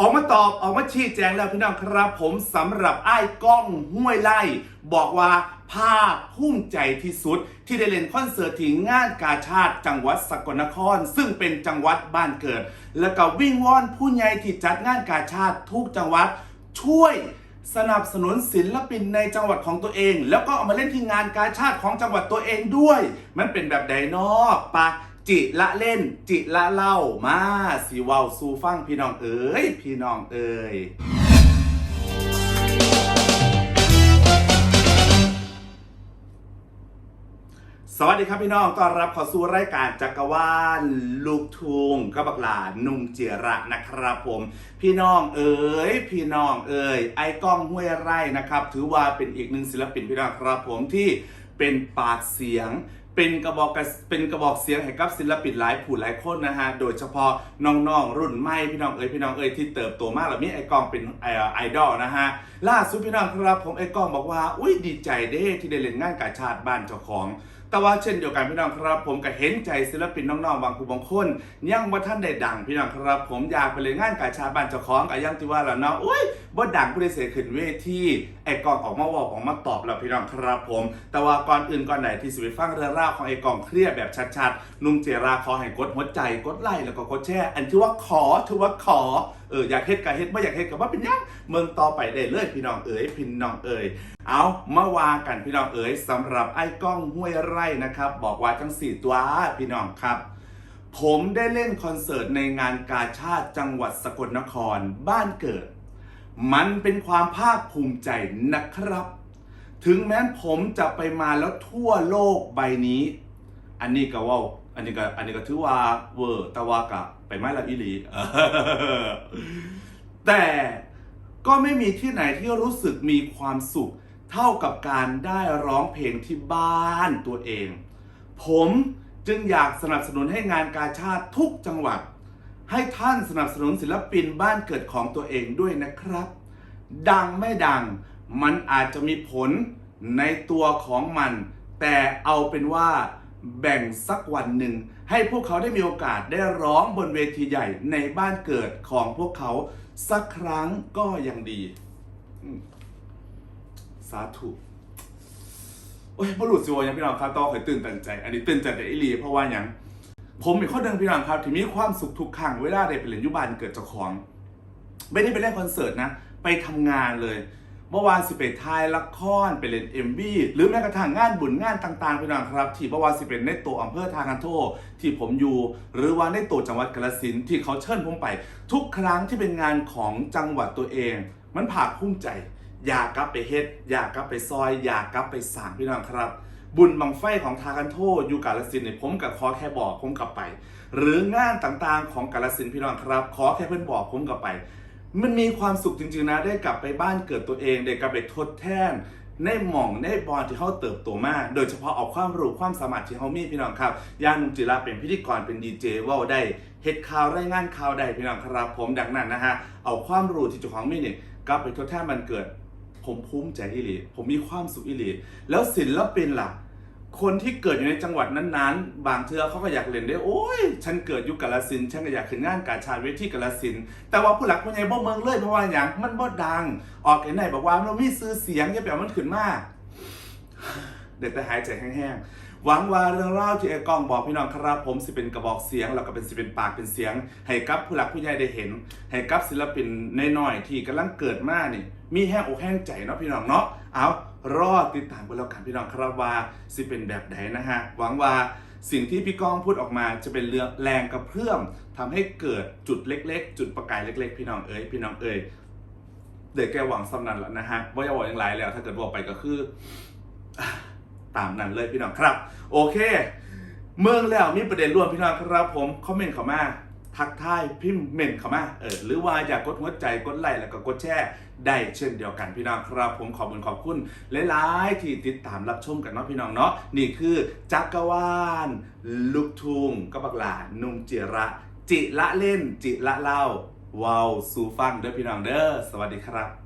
ออกมาตอบออกมาชี้แจงแล้วพี่น้องครับผมสำหรับไอ้ายก้องห้วยไล่ บอกว่าภาคภูมิใจที่สุด ที่ได้เล่นคอนเสิร์ตที่งานกาชาติจังหวัดสกลนคร ซึ่งเป็นจังหวัดบ้านเกิด แล้วก็วิ่งวอนผู้ใหญ่ที่จัดงานกาชาติทุกจังหวัดช่วยสนับสนุนศิลปินในจังหวัดของตัวเอง แล้วก็เอามาเล่นที่งานกาชาติของจังหวัดตัวเองด้วย มันเป็นแบบใดนอกปะ จิละเล่น จิละเล่ามาสีว้าสู่ฟังพี่น้องเอ๋ยพี่น้องเอ๋ยสวัสดีครับพี่น้องต้อนรับเข้าสู่รายการจักรวาลลูกทุงกับบักหลานุ่มเจียระนะครับผม พี่น้องเอ๋ยพี่น้องเอ๋ยไอ้ก้องห้วยไร่นะครับ ถือว่าเป็นอีกหนึ่งศิลปินพี่น้องครับผมที่เป็นปากเสียง เป็นกระบอกเป็นกระบอกเสียงให้กับศิลปินหลายผู้หลายคนนะฮะ โดยเฉพาะน้องๆ รุ่นใหม่พี่น้องเอ๋ยพี่น้องเอ๋ยที่เติบโตมากแล้วมีไอ้กองเป็นไอไอดอลนะฮะ ล่าสุดพี่น้องครับผมไอ้กองบอกว่า อุ้ยดีใจเด้ที่ได้เล่นงานกาชาติบ้านเจ้าของ แต่ว่าเช่นเดียวกันพี่น้องครับ ผมก็เห็นใจศิลปินน้องๆบางผู้บางคนยังว่าท่านได้ดังพี่น้องครับ ผมอยากไปเลยงานกาชาบ้านเจ้าของก็ยังที่ว่าแล้วเนาะอุ้ยบ่ดังผู้ใดเสียขึ้นเวทีไอ้กองออกมาบอกออกมาตอบแล้วพี่น้องครับผม แต่ว่าก่อนอื่นก่อนไหนที่สิไปฟังเรื่องราวของไอ้กองเครียดแบบชัดๆนุ่มเจราขอให้กดหัวใจกดไลค์แล้วก็กดแชร์อันที่ว่าขอถือว่าขอเอออยากเฮ็ดก็เฮ็ดไม่อยากเฮ็ดก็ว่าเป็นหยังเมืองต่อไปได้เลยพี่น้องเอ๋ยพี่น้องเอ๋ยเอามาว่ากันพี่น้องเอ๋ยสำหรับไอ้ก้องห้วยไร่นะครับ บอกว่าทั้งสี่ตัวพี่น้องครับผมได้เล่นคอนเสิร์ตในงานกาชาติจังหวัดสกลนครบ้านเกิด มันเป็นความภาคภูมิใจนะครับ ถึงแม้ผมจะไปมาแล้วทั่วโลกใบนี้ อันนี้ก็ว่า อันนี้ก็อันนี้ก็ถือว่าเวอร์แต่ว่าก็ไปไม่ละอีหลีแต่ก็ไม่มีที่ไหนที่รู้สึกมีความสุข เท่ากับการได้ร้องเพลงที่บ้านตัวเอง ผมจึงอยากสนับสนุนให้งานกาชาติทุกจังหวัด ให้ท่านสนับสนุนศิลปินบ้านเกิดของตัวเองด้วยนะครับ ดังไม่ดังมันอาจจะมีผลในตัวของมัน แต่เอาเป็นว่า แบ่งสักวันหนึ่ง ให้พวกเขาได้มีโอกาสได้ร้องบนเวทีใหญ่ในบ้านเกิดของพวกเขาสักครั้งก็ยังดี สาธุโอ้ยบรุษสิวยังพี่น้องครับต้องเคยตื่นตันใจ อันนี้ตื่นใจแต่อีหลีเพราะว่าอย่างผมเป็นคนหนึ่งพี่น้องครับที่มีความสุขทุกครั้งเวลาได้ไปเล่นยุบานเกิดเจ้าของ ไม่ได้ไปเล่นคอนเสิร์ตนะ ไปทำงานเลย เมื่อวานสิไปถ่ายละครไปเล่นเอ็มบีหรือแม้กระทั่งงานบุญงานต่างๆพี่น้องครับ ที่เมื่อวานสิเป็นในตัวอำเภอทางันโทที่ผมอยู่ หรือว่าในตัวจังหวัดกาฬสินที่เขาเชิญผมไป ทุกครั้งที่เป็นงานของจังหวัดตัวเอง มันภาคภูมิใจ อยากกลับไปเฮ็ด อยากกลับไปซอย อยากกลับไปสางพี่น้องครับบุญบังไฟของทากันโทอยู่กาลสินเนี่ยผมกับขอแค่บอกผมกลับไป หรืองานต่างๆของกาลสินพี่น้องครับ ขอแค่เพื่อนบอกผมกลับไป มันมีความสุขจริงๆนะได้กลับไปบ้านเกิดตัวเองได้กลับไปทดแทนในหม่องในบอลที่เขาเติบโตมาก โดยเฉพาะเอาความรู้ความสามารถที่เขามีพี่น้องครับย่านนุงจิระเป็นพิธีกรเป็นดีเจว่าได้เฮ็ดข่าวรายงานข่าวได้พี่น้องครับผมดังนั้นนะฮะเอาความรู้ที่เจ้าของมีเนี่ยกลับไปทดแทนมันเกิด ผมภูมิใจอิหลีผมมีความสุขอิหลีแล้วศิลปินล่ะ คนที่เกิดอยู่ในจังหวัดนั้นๆ บางเทือเขาก็อยากเล่นได้โอ้ย ฉันเกิดอยู่กาลสินฉันก็อยากขึ้นงานกาชาดเวทีกาลสินแต่ว่าผู้หลักผู้ใหญ่บ่เมืองเลยเพราะว่าอย่างมันบ่ดัง ออกไอ้ไหนบอกว่ามันมีซื้อเสียงอย่าไปเอามันขึ้นมากเด็ดแต่หายใจแห้งๆ หวังว่าเรื่องเล่าที่ไอ้กล้องบอกพี่น้องครับผมสิเป็นกระบอกเสียง แล้วก็เป็นสิเป็นปากเป็นเสียง ให้กับผู้หลักผู้ใหญ่ได้เห็น ให้กับศิลปินน้อยๆที่กำลังเกิดมานี่ มีแห้งอกแห้งใจเนาะพี่น้องเนาะ เอารอติดตามกันแล้วกันพี่น้องครับว่าสิเป็นแบบไหนนะฮะหวังว่าสิ่งที่พี่ก้องพูดออกมาจะเป็นเรื่องแรงกระเพื่อมทำให้เกิดจุดเล็ก ๆ จุดประกายเล็ก ๆ พี่น้องเอ๋ยพี่น้องเอ๋ยเด็กแกหวังสำนันแล้วนะฮะว่าจะบอกอย่างไรแล้ว ถ้าเกิดบอกไปก็คือ ตามนั้นเลยพี่น้องครับ โอเค เมืองแล้วมีประเด็นร่วมพี่น้องครับผมคอมเมนต์เข้ามา ทักทายพิมพ์เมนเข้ามาเออหรือว่าอยากกดหัวใจกดไลค์แล้วก็กดแชร์ได้เช่นเดียวกันพี่น้องครับ ผมขอบคุณขอบคุณหลายๆที่ติดตามรับชมกันเนาะพี่น้องเนาะนี่คือจักรวาลลูกทุ่งก็บักหลานุ่มจิระ จิละเล่นจิละเล่าว้าวสู่ฟังเด้อพี่น้องเด้อสวัสดีครับ